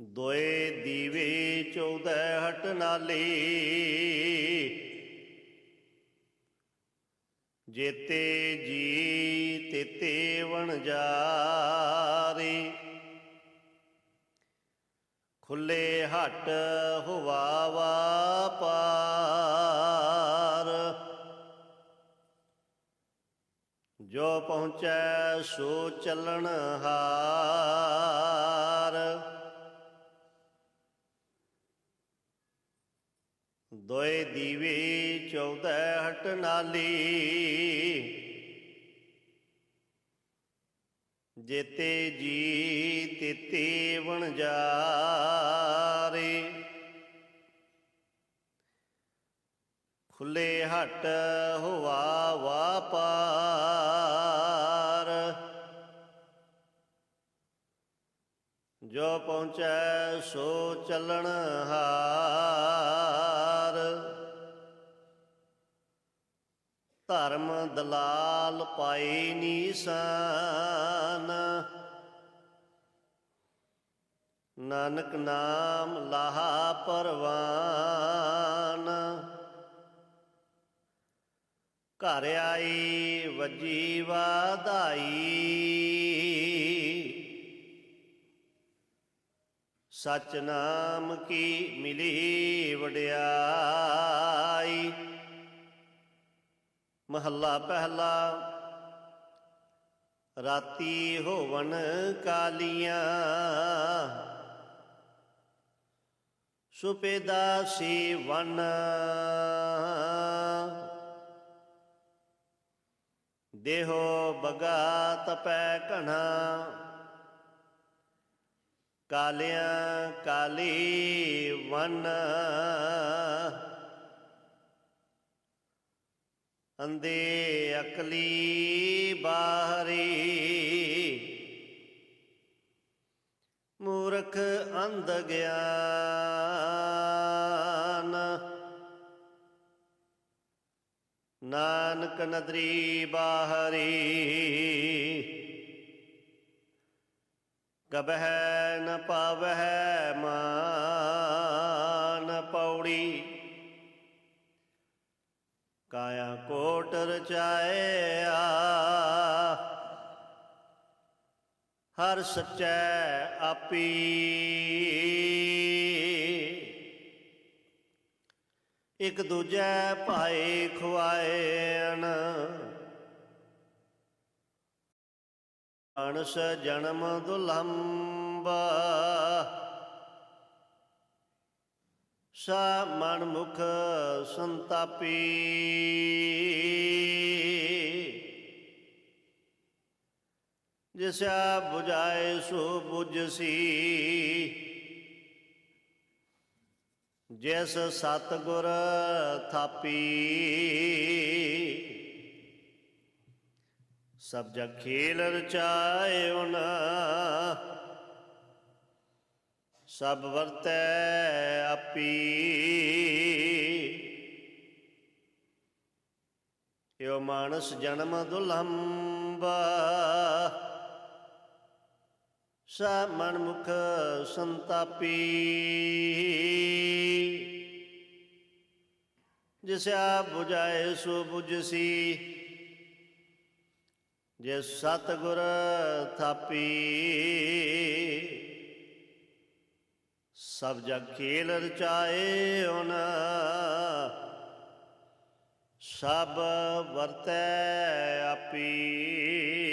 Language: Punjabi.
ਦੋਏ ਦੀਵੇ ਚੌਦੈ ਹਟ ਨਾਲੀ। ਜੇਤੇ ਜੀ ਤੇਤੇ ਵਣ ਜਾਰੀ। ਖੁੱਲੇ ਹਟ ਹੁਵਾਵਾ ਪਾਰ। ਜੋ ਪਹੁੰਚੈ ਸੋ ਚੱਲਣ ਹਾਰ। ਦੋਏ ਦੀਵੇ ਚੌਦੈ ਹਟ ਨਾਲੀ। ਜੇਤੇ ਜੀ ਤੇਤੇ ਵਣ ਜਾਰੇ। ਖੁੱਲੇ ਹਟ ਹੁਆ ਵਾਪਾਰ ਜੋ ਪਹੁੰਚੈ ਸੋ ਚੱਲਣ ਹਾਰ। ਧਰਮ ਦਲਾਲ ਪਾਈ ਨੀਸਾਨ ਨਾਨਕ ਨਾਮ ਲਾਹਾ ਪਰਵਾਨ। ਘਰ ਆਈ ਵੱਜੀ ਵਾਧਾਈ। ਸਚ ਨਾਮ ਕੀ ਮਿਲੀ ਵਡਿਆਈ। ਮਹੱਲਾ ਪਹਿਲਾ। ਰਾਤੀ ਹੋਵਨ ਕਾਲੀਆਂ। ਸੁਪੇਦਾ ਸੀ ਵਨ ਦੇਹੋ ਬਗਾ ਤਪੈ ਘਣਾ। ਕਾਲਿਆਂ ਕਾਲੀ ਵਨ ਅੰਦੇ ਅਕਲੀ ਬਾਹਰੀ। ਮੂਰਖ ਅੰਧ ਗਿਆਨ। ਨਾਨਕ ਨਦਰੀ ਬਾਹਰੀ। ਕਬਹਿ ਨ ਪਾਵਹਿ ਮਾਨ ਪੌੜੀ। ਕਾਇਆ ਕੋਟ ਰਚਾਇਆ ਹਰ ਸੱਚੈ ਆਪੀ। ਇਕ ਦੂਜੈ ਭਾਈ ਖੁਆਏਣ ਅਣਸ ਜਨਮ ਦੁਲੰਬਾ। ਸਾ ਮਨ ਮੁਖ ਸੰਤਾਪੀ। ਜਿਸਾ 부ਜਾਏ ਸੋ 부ਜਸੀ ਜਿਸ ਸਤਗੁਰ ਥਾਪੀ। ਸਭ ਜਗ ਖੇਲ ਰਚਾਇਓ ਨਾ ਸਭ ਵਰਤੈ ਆਪੀ। ਯੋ ਮਾਨਸ ਜਨਮ ਦੁਲੰਬਾ। ਸਾ ਮਨ ਮੁਖ ਸੰਤਾਪੀ। ਜਿਸਾ 부ਜਾਏ ਸੋ 부ਜਸੀ ਜੇ ਸਤਗੁਰ ਥਾਪੀ। ਸਭ ਜਗ ਖੇਲ ਰਚਾਏ ਓਨ ਸਭ ਵਰਤੈ ਆਪੀ।